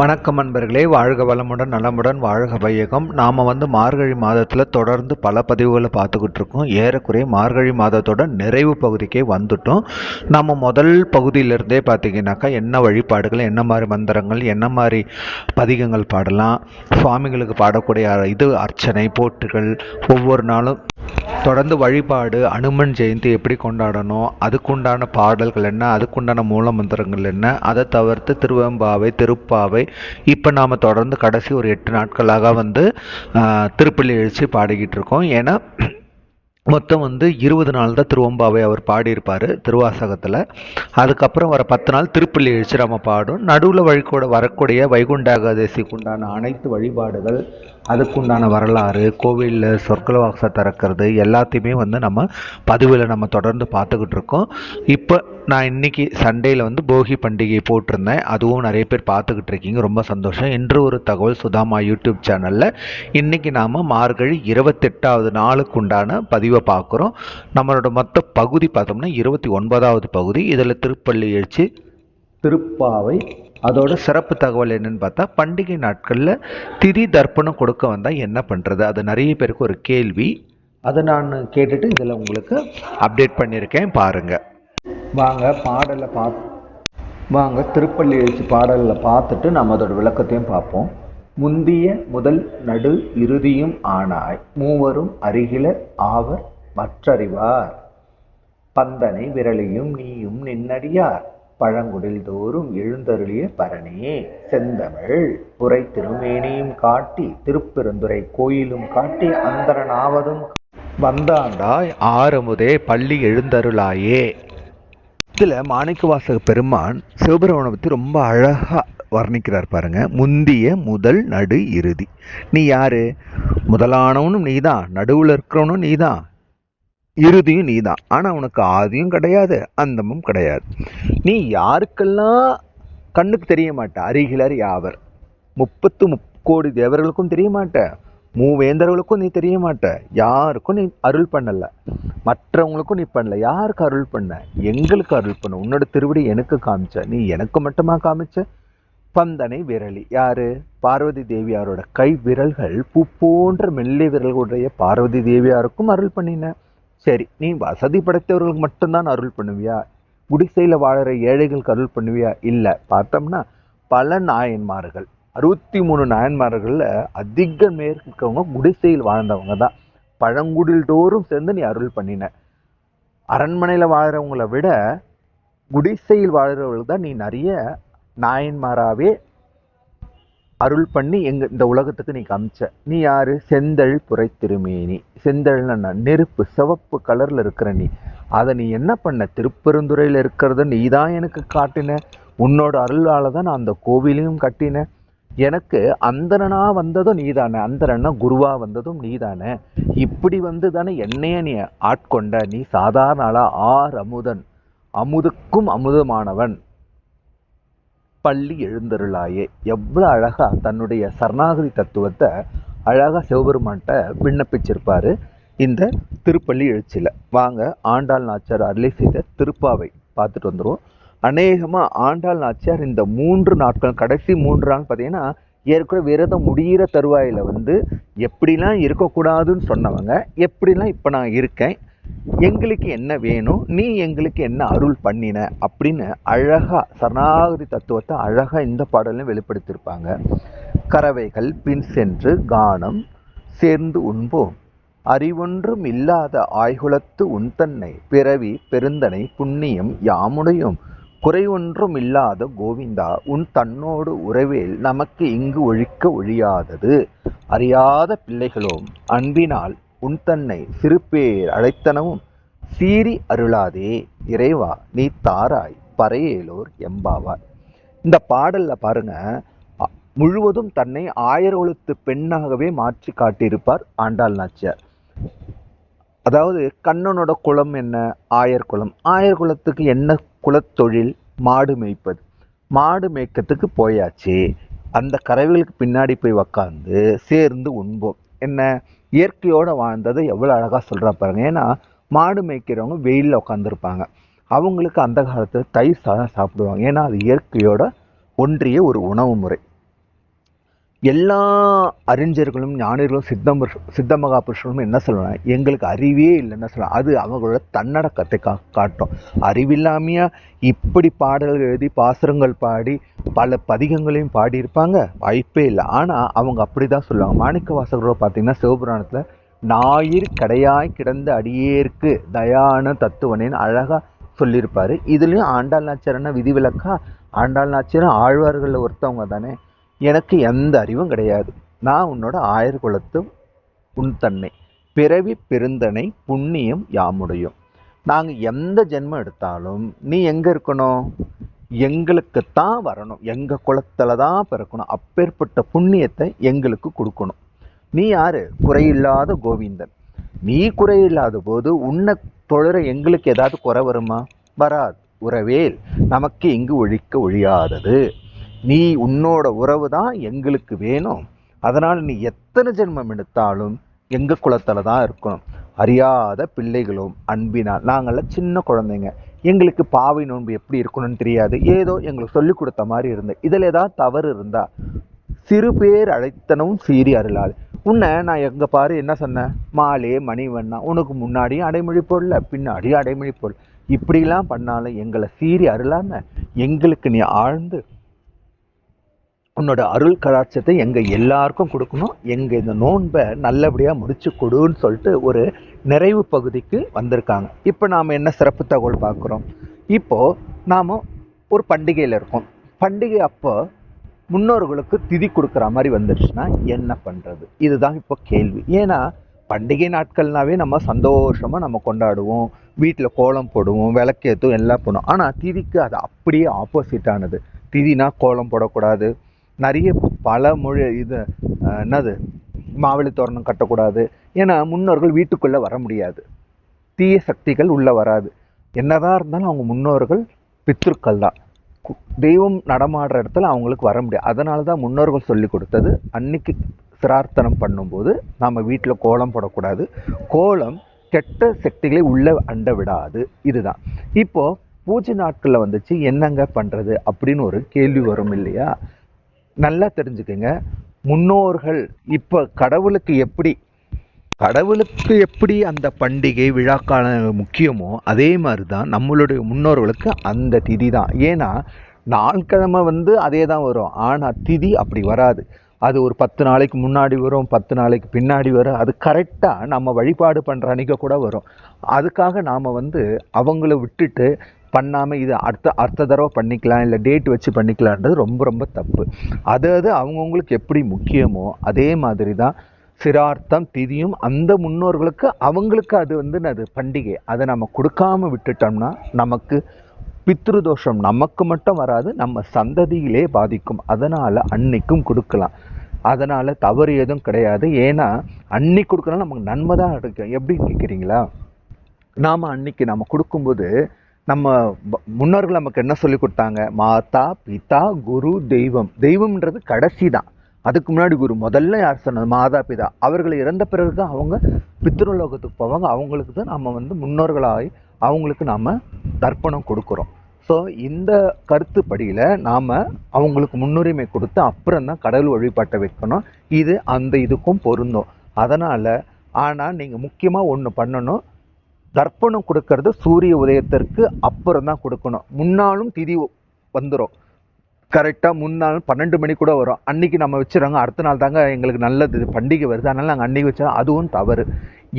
வணக்கம் அன்பர்களே வாழ்க வளமுடன் நலமுடன் வாழ்க வையகம். நாம் வந்து மார்கழி மாதத்தில் தொடர்ந்து பல பதிவுகளை பார்த்துக்கிட்டு இருக்கோம். ஏறக்குறைய மார்கழி மாதத்தோட நிறைவு பகுதிக்கே வந்துட்டோம். நம்ம முதல் பகுதியிலிருந்தே பார்த்தீங்கன்னாக்கா என்ன வழிபாடுகள் என்ன மாதிரி மந்திரங்கள் என்ன மாதிரி பதிகங்கள் பாடலாம் சுவாமிகளுக்கு பாடக்கூடிய இது அர்ச்சனை போட்டுகள் ஒவ்வொரு நாளும் தொடர்ந்து வழிபாடு அனுமன் ஜெயந்தி எப்படி கொண்டாடணும் அதுக்குண்டான பாடல்கள் என்ன அதுக்குண்டான மூல மந்திரங்கள் என்ன அதை தவிர்த்து திருவெம்பாவை திருப்பாவை இப்போ நாம் தொடர்ந்து கடைசி ஒரு எட்டு நாட்களாக வந்து திருப்பள்ளி எழுச்சி பாடிக்கிட்டு இருக்கோம். ஏன்னா மொத்தம் வந்து இருபது நாள் தான் திருவம்பாவை அவர் பாடியிருப்பார் திருவாசகத்தில். அதுக்கப்புறம் வர பத்து நாள் திருப்பள்ளி எழுச்சி நம்ம பாடும். நடுவில் வழிகூட வரக்கூடிய வைகுண்ட உண்டான அனைத்து வழிபாடுகள் அதுக்குண்டான வரலாறு கோவிலில் சொற்கள வாசை திறக்கிறது எல்லாத்தையுமே வந்து நம்ம பதிவில் நம்ம தொடர்ந்து பார்த்துக்கிட்டு இருக்கோம். இப்போ நான் இன்னைக்கு சண்டேயில் வந்து போகி பண்டிகை போட்டிருந்தேன். அதுவும் நிறைய பேர் பார்த்துக்கிட்டு இருக்கீங்க. ரொம்ப சந்தோஷம். இன்று ஒரு தகவல் சுதாமா யூடியூப் சேனலில். இன்றைக்கி நாம் மார்கழி இருபத்தெட்டாவது நாளுக்கு உண்டான பதிவை பார்க்குறோம். நம்மளோட மொத்த பகுதி பார்த்தோம்னா இருபத்தி ஒன்பதாவது பகுதி. இதில் திருப்பள்ளி எழுச்சி திருப்பாவை அதோட சிறப்பு தகவல் என்னன்னு பார்த்தா பண்டிகை நாட்களில் திதி தர்ப்பணம் கொடுக்க வந்தால் என்ன பண்ணுறது அது நிறைய பேருக்கு ஒரு கேள்வி. அதை நான் கேட்டுட்டு இதில் உங்களுக்கு அப்டேட் பண்ணியிருக்கேன். பாருங்கள் வாங்க பாடலை பார்த்து வாங்க திருப்பள்ளி எழுச்சி பாடலில் பார்த்துட்டு நம்ம அதோட விளக்கத்தையும் பார்ப்போம். முந்திய முதல் நடு இறுதியும் ஆனாய். மூவரும் அருகில ஆவர் மற்றறிவார். பந்தனை விரலையும் நீயும் நின்னடியார். பழங்குடில் தோறும் எழுந்தருளிய பரணே செந்தமிழ் புரை திருமேனியும் காட்டி திருப்பெருந்துறை கோயிலும் காட்டி அந்தரனாவதும் வந்தாண்டாய் ஆறுமுதே பள்ளி எழுந்தருளாயே. இதுல மாணிக்கவாசக பெருமான் சிவபெருமானை பத்தி ரொம்ப அழகா வர்ணிக்கிறார் பாருங்க. முந்திய முதல் நடு இறுதி. நீ யாரு? முதலானவனும் நீதான். நடுவுல இருக்கிறவனும் நீதான். இறுதியும் நீதான். ஆனா உனக்கு ஆதியும் கிடையாது அந்தமும் கிடையாது. நீ யாருக்கெல்லாம் கண்ணுக்கு தெரிய மாட்ட அருகிலர் யாவர்? முப்பத்து முக்கோடி தேவர்களுக்கும் தெரிய மாட்ட மூவேந்தர்களுக்கும் நீ தெரிய மாட்ட யாருக்கும் நீ அருள் பண்ணலை. மற்றவங்களுக்கும் நீ பண்ணல. யாருக்கு அருள் பண்ண? எங்களுக்கு அருள் பண்ண. உன்னோட திருவடி எனக்கு காமிச்ச. நீ எனக்கு மட்டுமா காமிச்ச? பந்தனை விரலி. யாரு? பார்வதி தேவியாரோட கை விரல்கள் பூ போன்ற மெல்லிய விரல்களுடைய பார்வதி தேவியாருக்கும் அருள் பண்ணின. சரி நீ வசதி படைத்தவர்களுக்கு மட்டும்தான் அருள் பண்ணுவியா? குடிசையில் வாழற ஏழைகளுக்கு அருள் பண்ணுவியா? இல்லை. பார்த்தோம்னா பல நாயன்மார்கள் அறுபத்தி மூணு நாயன்மார்களில் அதிக மேற்கு இருக்கவங்க குடிசையில் வாழ்ந்தவங்க தான். பழங்குடில் தோறும் சேர்ந்து நீ அருள் பண்ணின. அரண்மனையில் வாழ்கிறவங்கள விட குடிசையில் வாழ்கிறவர்கள் தான் நீ நிறைய நாயன்மாராகவே அருள் பண்ணி எங்க இந்த உலகத்துக்கு நீ காமிச்ச. நீ யாரு? செந்தழ் புரை திருமேனி. செந்தழ்னா நெருப்பு சிவப்பு கலர்ல இருக்கிற நீ. அதை நீ என்ன பண்ண? திருப்பெருந்துறையில இருக்கிறத நீ தான் எனக்கு காட்டின. உன்னோட அருளால தான் நான் அந்த கோவிலையும் கட்டினேன் எனக்கு அந்தரனா வந்ததும் நீதானே அந்தரனா குருவா வந்ததும் நீதானே இப்படி வந்து தானே என்னைய நீ ஆட்கொண்ட. நீ சாதாரண ஆளா. ஆர் அமுதன். அமுதுக்கும் அமுதமானவன். பள்ளி எழுந்தருளாயே. எவ்வளோ அழகா தன்னுடைய சரணாகதி தத்துவத்தை அழகா சிவபெருமான்கிட்ட விண்ணப்பிச்சிருப்பாரு இந்த திருப்பள்ளி எழுச்சியில். வாங்க ஆண்டாள் நாச்சியார் அருளி செய்த திருப்பாவை பார்த்துட்டு வந்துடுவோம் அநேகமாக ஆண்டாள் நாச்சியார் இந்த மூன்று நாட்கள் கடைசி மூன்று நாள் பார்த்தீங்கன்னா ஏற்கனவே விரதம் முடியிற தருவாயில வந்து எப்படிலாம் இருக்கக்கூடாதுன்னு சொன்னவங்க எப்படிலாம் இப்போ நான் இருக்கேன் எங்களுக்கு என்ன வேணும்? நீ எங்களுக்கு என்ன அருள் பண்ணின? அப்படின்னு அழகாக சரணாகதி தத்துவத்தை அழகாக இந்த பாடலையும் வெளிப்படுத்தியிருப்பாங்க. கறவைகள் பின் சென்று கானம் சேர்ந்து உண்போம். அறிவொன்றும் இல்லாத ஆய்குலத்து உன் தன்னை பிறவி பெருந்தனை புண்ணியம் யாமுடையும். குறை ஒன்றும் இல்லாத கோவிந்தா உன் தன்னோடு உறவில் நமக்கு இங்கு ஒழிக்க ஒழியாதது. அறியாத பிள்ளைகளும் அன்பினால் உன் தன்னை சிறுபேர் அழைத்தனவும் சீறி அருளாதே இறைவா நீ தாராய் பறையேலோர் எம்பாவார் இந்த பாடல்ல பாருங்க முழுவதும் தன்னை ஆயர்குலத்து பெண்ணாகவே மாற்றி காட்டியிருப்பார் ஆண்டாள் நாச்சியார். அதாவது கண்ணனோட குலம் என்ன? ஆயர் குலம் ஆயர் குலத்துக்கு என்ன குலத்தொழில் மாடு மேய்ப்பது. மாடு மேய்க்கத்துக்கு போயாச்சு. அந்த கறவைகளுக்கு பின்னாடி போய் உக்காந்து சேர்ந்து உண்போம். என்ன இயற்கையோடு வாழ்ந்ததை எவ்வளோ அழகாக சொல்கிறா பாருங்க. ஏன்னா மாடு மேய்க்கிறவங்க வெயிலில் உட்காந்துருப்பாங்க அவங்களுக்கு அந்த காலத்தில் தயிர் சாதம் சாப்பிடுவாங்க. ஏன்னா அது இயற்கையோட ஒன்றிய ஒரு உணவு முறை. எல்லா அறிஞர்களும் ஞானிகளும் சித்தம் சித்த மகாபுருஷனும் என்ன சொல்லணும் எங்களுக்கு அறிவே இல்லைன்னு சொல்லலாம் அது அவங்களோட தன்னடக்கத்தை கா காட்டும். அறிவில்லாமையா இப்படி பாடல்கள் எழுதி பாசுரங்கள் பாடி பல பதிகங்களையும் பாடியிருப்பாங்க. வாய்ப்பே இல்லை. ஆனால் அவங்க அப்படி தான் சொல்லுவாங்க. மாணிக்க வாசகரோட பார்த்தீங்கன்னா சிவபுராணத்தில் ஞாயிறு கடையாய் கிடந்த அடியேற்கு தயான தத்துவனேன்னு அழகாக சொல்லியிருப்பார். இதுலேயும் ஆண்டாள் நாச்சியாரன்னா விதிவிலக்கா? ஆண்டாள் நாச்சியாரும் ஆழ்வார்களில் ஒருத்தவங்க தானே. எனக்கு எந்த அறிவும் கிடையாது. நான் உன்னோட ஆயர் குலத்து உன் தன்னை பிறவி பெருந்தனை புண்ணியம் யாமுடையும். நாங்கள் எந்த ஜென்மம் எடுத்தாலும் நீ எங்கே இருக்கணும்? எங்களுக்குத்தான் வரணும். எங்கள் குலத்தில் தான் பிறக்கணும். அப்பேற்பட்ட புண்ணியத்தை எங்களுக்கு கொடுக்கணும். நீ யாரு? குறையில்லாத கோவிந்தன். நீ குறையில்லாத போது உன்னை தொழுற எங்களுக்கு ஏதாவது குறை வருமா? வராது. உறவேல் நமக்கு இங்கு ஒழிக்க ஒழியாதது. நீ உன்னோட உறவு தான் எங்களுக்கு வேணும். அதனால் நீ எத்தனை ஜென்மம் எடுத்தாலும் எங்கள் குலத்தில் தான் இருக்கணும். அறியாத பிள்ளைகளும் அன்பினால். நாங்கள்லாம் சின்ன குழந்தைங்க. எங்களுக்கு பாவை நோன்பு எப்படி இருக்கணும்னு தெரியாது. ஏதோ எங்களுக்கு சொல்லி கொடுத்த மாதிரி இருந்தது. இதில் ஏதாவது தவறு இருந்தா சிறு பேர் அழைத்தனவும் சீறி அருளாது. உன்னை நான் எங்கே பாரு என்ன சொன்னேன்? மாலே மணிவண்ணா உனக்கு முன்னாடியும் அடைமொழி போடல பின்னாடியும் அடைமொழி போடல இப்படிலாம் பண்ணாலும் எங்களை சீறி அருளாமல் எங்களுக்கு நீ ஆழ்ந்து உன்னோட அருள் கலாட்சத்தை எங்கள் எல்லாருக்கும் கொடுக்கணும். எங்கள் இந்த நோன்பை நல்லபடியாக முடிச்சு கொடுன்னு சொல்லிட்டு ஒரு நிறைவு பகுதிக்கு வந்திருக்காங்க. இப்போ நாம் என்ன சிறப்பு தகவல் பார்க்குறோம்? இப்போது நாம் ஒரு பண்டிகையில் இருக்கோம். பண்டிகை அப்போ முன்னோர்களுக்கு திதி கொடுக்குற மாதிரி வந்துருச்சுன்னா என்ன பண்ணுறது இதுதான் இப்போ கேள்வி. ஏன்னா பண்டிகை நாட்கள்னாவே நம்ம சந்தோஷமாக நம்ம கொண்டாடுவோம். வீட்டில் கோலம் போடுவோம் விளக்கேற்றும் எல்லாம் பண்ணுவோம் ஆனால் திதிக்கு அது அப்படியே ஆப்போசிட்டானது திதினா கோலம் போடக்கூடாது. நிறைய பல மொழி இது என்னது மாவிளி தோரணம் கட்டக்கூடாது. ஏன்னா முன்னோர்கள் வீட்டுக்குள்ளே வர முடியாது. தீய சக்திகள் உள்ளே வராது. என்னதான் இருந்தாலும் அவங்க முன்னோர்கள் பித்திருக்கள் தான். தெய்வம் நடமாடுற இடத்துல அவங்களுக்கு வர முடியாது. அதனால தான் முன்னோர்கள் சொல்லி கொடுத்தது அன்னைக்கு சிரார்த்தனம் பண்ணும்போது நம்ம வீட்டில் கோலம் போடக்கூடாது. கோலம் கெட்ட சக்திகளை உள்ளே அண்ட விடாது. இதுதான். இப்போ பூஜை நாட்களில் வந்துச்சு என்னங்க பண்ணுறது அப்படின்னு ஒரு கேள்வி வரும் இல்லையா? நல்லா தெரிஞ்சுக்கங்க. முன்னோர்கள் இப்போ கடவுளுக்கு எப்படி கடவுளுக்கு எப்படி அந்த பண்டிகை விழாக்கால முக்கியமோ அதே மாதிரி தான் நம்மளுடைய முன்னோர்களுக்கு அந்த திதி தான் ஏன்னா நாள்கிழமை வந்து அதே தான் வரும். ஆனால் திதி அப்படி வராது. அது ஒரு பத்து நாளைக்கு முன்னாடி வரும் பத்து நாளைக்கு பின்னாடி வரும். அது கரெக்டாக நம்ம வழிபாடு பண்ணுற அன்றைக்க கூட வரும். அதுக்காக நாம் வந்து அவங்கள விட்டுட்டு பண்ணாமல் இது அடுத்த அடுத்த தடவை பண்ணிக்கலாம் இல்லை டேட் வச்சு பண்ணிக்கலான்றது ரொம்ப ரொம்ப தப்பு. அது அது அவங்கவுங்களுக்கு எப்படி முக்கியமோ அதே மாதிரி தான் சிரார்த்தம் திதியும் அந்த முன்னோர்களுக்கு அவங்களுக்கு அது வந்து அது பண்டிகை. அதை நம்ம கொடுக்காம விட்டுட்டோம்னா நமக்கு பித்ருதோஷம் நமக்கு மட்டும் வராது நம்ம சந்ததியிலே பாதிக்கும். அதனால் அன்னைக்கும் கொடுக்கலாம். அதனால் தவறு எதுவும் கிடையாது. ஏன்னா அன்னைக்கு கொடுக்கலாம் நமக்கு நன்மை தான் கிடைக்கும் எப்படி கேட்குறீங்களா நாம் அன்னைக்கு நம்ம கொடுக்கும்போது நம்ம முன்னோர்கள் நமக்கு என்ன சொல்லி கொடுத்தாங்க? மாதா பிதா குரு தெய்வம். தெய்வம்ன்றது கடைசி தான். அதுக்கு முன்னாடி குரு. முதல்ல யார் சொன்னது? மாதா பிதா. அவர்கள் இறந்த பிறகு அவங்க பித்ருலோகத்துக்கு போவாங்க. அவங்களுக்கு தான் நம்ம வந்து முன்னோர்களாகி அவங்களுக்கு நாம் தர்ப்பணம் கொடுக்குறோம். ஸோ இந்த கருத்துப்படியில் நாம் அவங்களுக்கு முன்னுரிமை கொடுத்து அப்புறம் தான் கடவுள் வழிபாட்டை வைக்கணும். இது அந்த இதுக்கும் பொருந்தும். அதனால் ஆனால் நீங்கள் முக்கியமாக ஒன்று பண்ணணும். தர்ப்பணம் கொடுக்கறது சூரிய உதயத்திற்கு அப்புறம் தான் கொடுக்கணும். முன்னாலும் திதி வந்துடும் கரெக்டாக முன்னாள் பன்னெண்டு மணி கூட வரும். அன்னைக்கு நம்ம வச்சுருவாங்க அடுத்த நாள் தாங்க எங்களுக்கு நல்லது. பண்டிகை வருது. அதனால் நாங்கள் அன்னைக்கு வச்சா அதுவும் தவறு.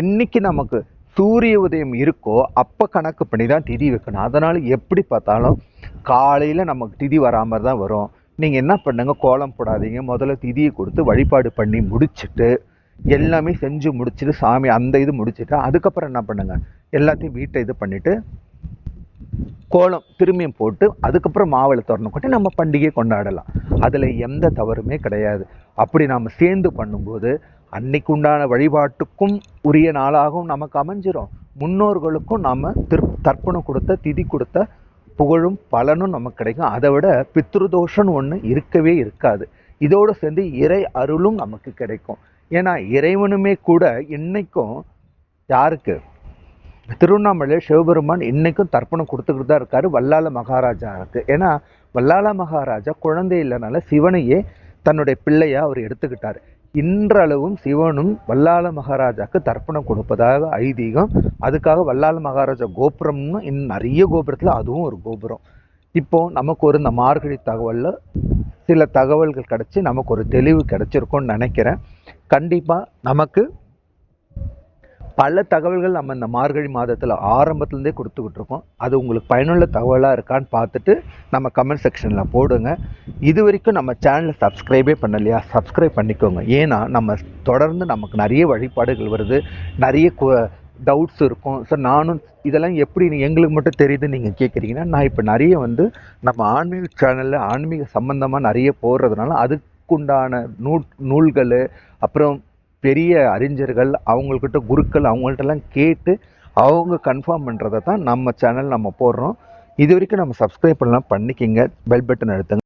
என்னைக்கு நமக்கு சூரிய உதயம் இருக்கோ அப்போ கணக்கு பண்ணி தான் திதி வைக்கணும். அதனால் எப்படி பார்த்தாலும் காலையில் நமக்கு திதி வராமல் தான் வரும். நீங்கள் என்ன பண்ணுங்கள் கோலம் போடாதீங்க. முதல்ல திதியை கொடுத்து வழிபாடு பண்ணி முடிச்சுட்டு எல்லாமே செஞ்சு முடிச்சிட்டு சாமி அந்த இது முடிச்சிட்டு அதுக்கப்புறம் என்ன பண்ணுங்க? எல்லாத்தையும் வீட்டை இது பண்ணிவிட்டு கோலம் திரும்பியும் போட்டு அதுக்கப்புறம் மாவிளை திறந்து கொட்டி நம்ம பண்டிகையை கொண்டாடலாம். அதில் எந்த தவறுமே கிடையாது. அப்படி நாம் சேர்ந்து பண்ணும்போது அன்னைக்கு உண்டான வழிபாட்டுக்கும் உரிய நாளாகவும் நமக்கு அமைஞ்சிரும். முன்னோர்களுக்கும் நாம் திரு தர்ப்பணம் கொடுத்த திதி கொடுத்த புகழும் பலனும் நமக்கு கிடைக்கும். அதை விட பித்ருதோஷம்னு ஒன்று இருக்கவே இருக்காது. இதோடு சேர்ந்து இறை அருளும் நமக்கு கிடைக்கும். ஏன்னா இறைவனுமே கூட இன்னைக்கும் யாருக்கு? திருவண்ணாமலை சிவபெருமான் இன்னைக்கும் தர்ப்பணம் கொடுத்துக்கிட்டு தான் இருக்காரு வல்லால மகாராஜாவுக்கு ஏன்னா வல்லால மகாராஜா குழந்தை இல்லைனால சிவனையே தன்னுடைய பிள்ளையா அவர் எடுத்துக்கிட்டார். இன்றளவும் சிவனும் வல்லாள மகாராஜாக்கு தர்ப்பணம் கொடுப்பதாக ஐதீகம் அதுக்காக வல்லாள மகாராஜா கோபுரம்னு இன்னும் நிறைய கோபுரத்தில் அதுவும் ஒரு கோபுரம். இப்போ நமக்கு ஒரு இந்த மார்கழி தகவலில் சில தகவல்கள் கிடைச்சி நமக்கு ஒரு தெளிவு கிடச்சிருக்கோன்னு நினைக்கிறேன். கண்டிப்பாக நமக்கு பல தகவல்கள் நம்ம இந்த மார்கழி மாதத்தில் ஆரம்பத்துலேருந்தே கொடுத்துக்கிட்டு இருக்கோம் அது உங்களுக்கு பயனுள்ள தகவலாக இருக்கான்னு பார்த்துட்டு நம்ம கமெண்ட் செக்ஷனில் போடுங்க. இது வரைக்கும் நம்ம சேனலை சப்ஸ்கிரைபே பண்ணலையா? சப்ஸ்கிரைப் பண்ணிக்கோங்க. ஏன்னா நம்ம தொடர்ந்து நமக்கு நிறைய வழிபாடுகள் வருது. நிறைய டவுட்ஸ் இருக்கும். ஸோ நானும் இதெல்லாம் எப்படி எங்களுக்கு மட்டும் தெரியுதுன்னு நீங்கள் கேட்குறீங்கன்னா நான் இப்போ நிறைய வந்து நம்ம ஆன்மீக சேனலில் ஆன்மீக சம்மந்தமாக நிறைய போடுறதுனால அது அதுக்குண்டான நூ நூல்கள் அப்புறம் பெரிய அறிஞர்கள் அவங்கக்கிட்ட குருக்கள் அவங்கள்ட்டெல்லாம் கேட்டு அவங்க கன்ஃபார்ம் பண்ணுறதை தான் நம்ம சேனல் நம்ம போடுறோம். இது வரைக்கும் நம்ம சப்ஸ்கிரைப் பண்ணலாம் பண்ணிக்கிங்க பெல் பட்டன் அழுத்துங்க.